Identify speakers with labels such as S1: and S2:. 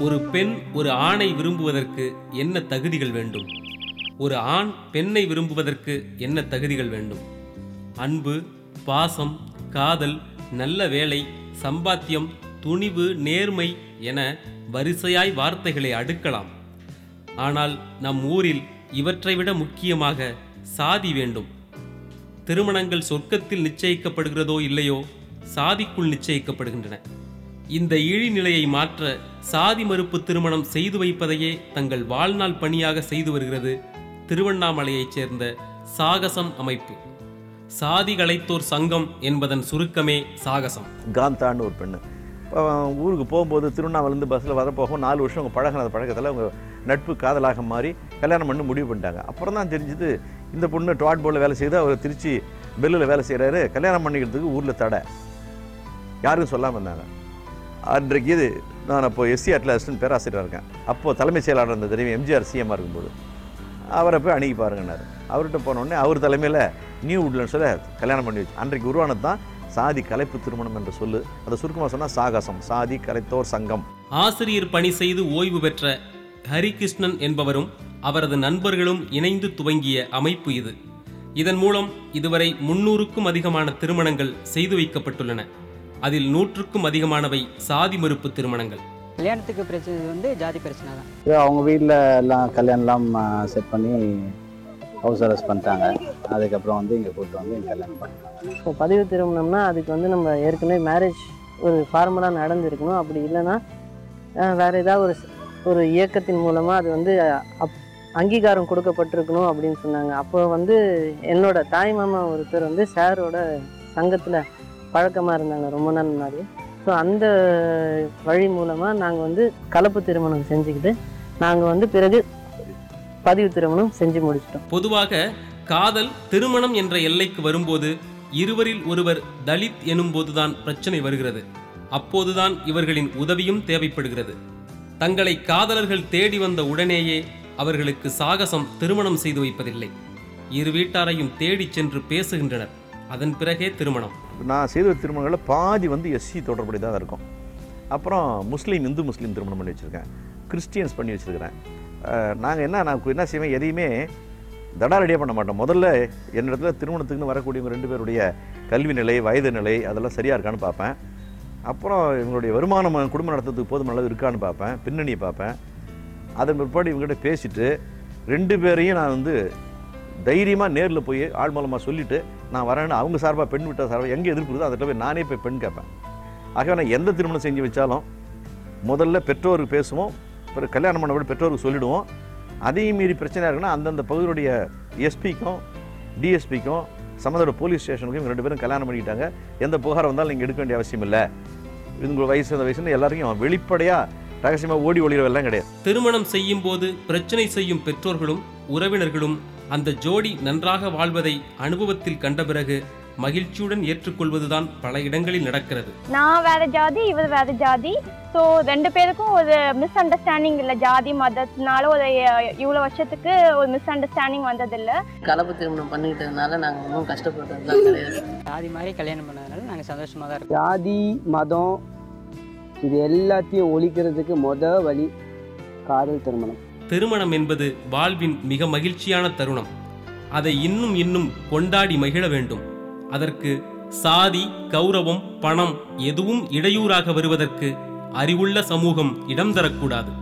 S1: ஒரு பெண் ஒரு ஆணை விரும்புவதற்கு என்ன தகுதிகள் வேண்டும்? ஒரு ஆண் பெண்ணை விரும்புவதற்கு என்ன தகுதிகள் வேண்டும்? அன்பு பாசம் காதல் நல்ல வேலை சம்பாத்தியம் துணிவு நேர்மை என வரிசையாய் வார்த்தைகளை அடுக்கலாம். ஆனால் நம் ஊரில் இவற்றை விட முக்கியமாக சாதி வேண்டும். திருமணங்கள் சொர்க்கத்தில் நிச்சயிக்கப்படுகிறதோ இல்லையோ சாதிக்குள் நிச்சயிக்கப்படுகின்றன. இந்த இழிநிலையை மாற்ற சாதி மறுப்பு திருமணம் செய்து வைப்பதையே தங்கள் வாழ்நாள் பணியாக செய்து வருகிறது திருவண்ணாமலையைச் சேர்ந்த சாகசம் அமைப்பு. சாதி களைத்தோர் சங்கம் என்பதன் சுருக்கமே சாகசம்.
S2: காந்தான்னு ஒரு பெண்ணு. ஊருக்கு போகும்போது திருவண்ணாமலேருந்து பஸ்ஸில் வரப்போகும் நாலு வருஷம் அவங்க பழகின பழக்கத்தில் அவங்க நட்பு காதலாக மாறி கல்யாணம் பண்ணி முடிவு பண்ணிட்டாங்க. அப்புறம் தான் தெரிஞ்சுது இந்த பொண்ணு டாட் போர்டில் வேலை செய்து அவர் திருச்சி பெல்லில் வேலை செய்கிறாரு கல்யாணம் பண்ணிக்கிறதுக்கு ஊரில் தடை. யாருக்கும் சொல்லாமல் இருந்தாங்க. அன்றைக்கு இது நான் அப்போ எஸ்சி அட்லாஸ்ட்னு பேராசிரியராக இருக்கேன். அப்போது தலைமைச் செயலாளர் இருந்த தெரியும் எம்ஜிஆர் சிஎம்மாக இருக்கும்போது. அவரை போய் அணுகி பாருங்கன்னாரு. அவர்கிட்ட போனோடனே அவர் தலைமையில் நியூ உட்லண்ட்ஸில் கல்யாணம் பண்ணி வச்சு அன்றைக்கு உருவானது தான் சாதி கலைப்பு திருமணம் என்று சொல்லு. அதை சுருக்கமாக சொன்னால் சாகசம் சாதி கலைத்தோர் சங்கம்.
S1: ஆசிரியர் பணி செய்து ஓய்வு பெற்ற ஹரிகிருஷ்ணன் என்பவரும் அவரது நண்பர்களும் இணைந்து துவங்கிய அமைப்பு இது. இதன் மூலம் இதுவரை முன்னூறுக்கும் அதிகமான திருமணங்கள் செய்து வைக்கப்பட்டுள்ளன. அதில் நூற்றுக்கும் அதிகமானவை சாதி மறுப்பு திருமணங்கள்.
S3: கல்யாணத்துக்கு பிரச்சனை வந்து ஜாதி பிரச்சனை தான்.
S4: அவங்க வீட்டில் எல்லாம் கல்யாணம்லாம் செட் பண்ணி ஹவுஸ் அரெஸ்ட் பண்ணிட்டாங்க. அதுக்கப்புறம் வந்து இங்கே கூப்பிட்டு வந்து இங்கே கல்யாணம் பண்ணாங்க
S5: இப்போ பதிவு திருமணம்னா அதுக்கு வந்து நம்ம ஏற்கனவே மேரேஜ் ஒரு ஃபார்மலாக நடந்திருக்கணும். அப்படி இல்லைன்னா வேற ஏதாவது ஒரு ஒரு இயக்கத்தின் மூலமாக அது வந்து அப் அங்கீகாரம் கொடுக்கப்பட்டிருக்கணும் அப்படின்னு சொன்னாங்க. அப்போ வந்து என்னோட தாய் மாமா ஒருத்தர் வந்து சாரோட சங்கத்தில் பழக்கமாக இருந்தாங்க ரொம்ப நாள் முன்னாடி. ஸோ அந்த வழி மூலமாக நாங்கள் வந்து கலப்பு திருமணம் செஞ்சுக்கிட்டு நாங்கள் வந்து பிறகு பதிவு திருமணம் செஞ்சு முடிச்சிட்டோம்.
S1: பொதுவாக காதல் திருமணம் என்ற எல்லைக்கு வரும்போது இருவரில் ஒருவர் தலித் எனும்போதுதான் பிரச்சனை வருகிறது. அப்போதுதான் இவர்களின் உதவியும் தேவைப்படுகிறது. தங்களை காதலர்கள் தேடி வந்த உடனேயே அவர்களுக்கு சாகசம் திருமணம் செய்து வைப்பதில்லை. இரு வீட்டாரையும் தேடிச் சென்று பேசுகின்றனர். அதன் பிறகே திருமணம்.
S2: நான் செய்த திருமணங்களில் பாதி வந்து எஸ்சி தொடர்புடையதாக இருக்கும். அப்புறம் முஸ்லீம் இந்து முஸ்லீம் திருமணம் பண்ணி வச்சுருக்கேன். கிறிஸ்டியன்ஸ் பண்ணி வச்சுருக்கிறேன். நாங்கள் என்ன நான் என்ன செய்வேன்? எதையுமே தடாரடியாக பண்ண மாட்டோம். முதல்ல என்னிடத்துல திருமணத்துக்குன்னு வரக்கூடியவங்க ரெண்டு பேருடைய கல்வி நிலை வயது நிலை அதெல்லாம் சரியாக இருக்கான்னு பார்ப்பேன். அப்புறம் இவங்களுடைய வருமானம் குடும்பம் நடத்துறதுக்கு போதுமான அளவு இருக்கான்னு பார்ப்பேன். பின்னணியை பார்ப்பேன். அதன் பிற்பாடு இவங்ககிட்ட பேசிட்டு ரெண்டு பேரையும் நான் வந்து தைரியமாக நேரில் போய் ஆள் மூலமாக சொல்லிவிட்டு நான் வரேன்னு அவங்க சார்பாக பெண் விட்ட சார்பாக எங்கே எதிர்ப்பு அதில் போய் நானே போய் பெண் கேட்பேன். ஆகவே நான் எந்த திருமணம் செஞ்சு வச்சாலும் முதல்ல பெற்றோருக்கு பேசுவோம் பிறகு கல்யாணம் பண்ண விட பெற்றோருக்கு சொல்லிவிடுவோம் அதையும் மீறி பிரச்சனையாக இருக்குன்னா அந்தந்த பகுதியுடைய எஸ்பிக்கும் டிஎஸ்பிக்கும் சம்மந்தோட போலீஸ் ஸ்டேஷனுக்கும் இவங்க ரெண்டு பேரும் கல்யாணம் பண்ணிக்கிட்டாங்க. எந்த புகாரம் வந்தாலும் நீங்கள் எடுக்க வேண்டிய அவசியம் இல்லை. இவங்க வயசு அந்த வயசுன்னு எல்லாருக்கும் வெளிப்படையாக ரகசியமாக ஓடி ஒளிரவெல்லாம் கிடையாது.
S1: திருமணம் செய்யும் போது பிரச்சனை செய்யும் பெற்றோர்களும் உறவினர்களும் அந்த ஜோடி நன்றாக வாழ்வதை அனுபவத்தில் கண்ட பிறகு மகிழ்ச்சியுடன் ஏற்றுக்கொள்வதுதான் பல இடங்களில் நடக்கிறது.
S6: நான் வேற ஜாதி இவர் வேற ஜாதி. ஸோ ரெண்டு பேருக்கும் ஒரு மிஸ் அண்டர்ஸ்டாண்டிங் இல்லை. ஜாதி மதத்தினால ஒரு இவ்வளோ வருஷத்துக்கு ஒரு மிஸ் அண்டர்ஸ்டாண்டிங் வந்ததில்லை.
S7: கலப்பு திருமணம் பண்ணிக்கிட்டதுனால நாங்கள் ஒன்றும் கஷ்டப்பட்டதுலாம் கிடையாது.
S3: ஜாதி மாதிரி கல்யாணம் பண்ணதுனால நாங்கள் சந்தோஷமாக தான் இருக்கோம்.
S8: ஜாதி மதம் இது எல்லாத்தையும் ஒழிக்கிறதுக்கு மொத வழி காதல் திருமணம்.
S1: திருமணம் என்பது வாழ்வின் மிக மகிழ்ச்சியான தருணம். அதை இன்னும் இன்னும் கொண்டாடி மகிழ வேண்டும். அதற்கு சாதி கௌரவம் பணம் எதுவும் இடையூறாக வருவதற்கு அறிவுள்ள சமூகம் இடம் தரக்கூடாது.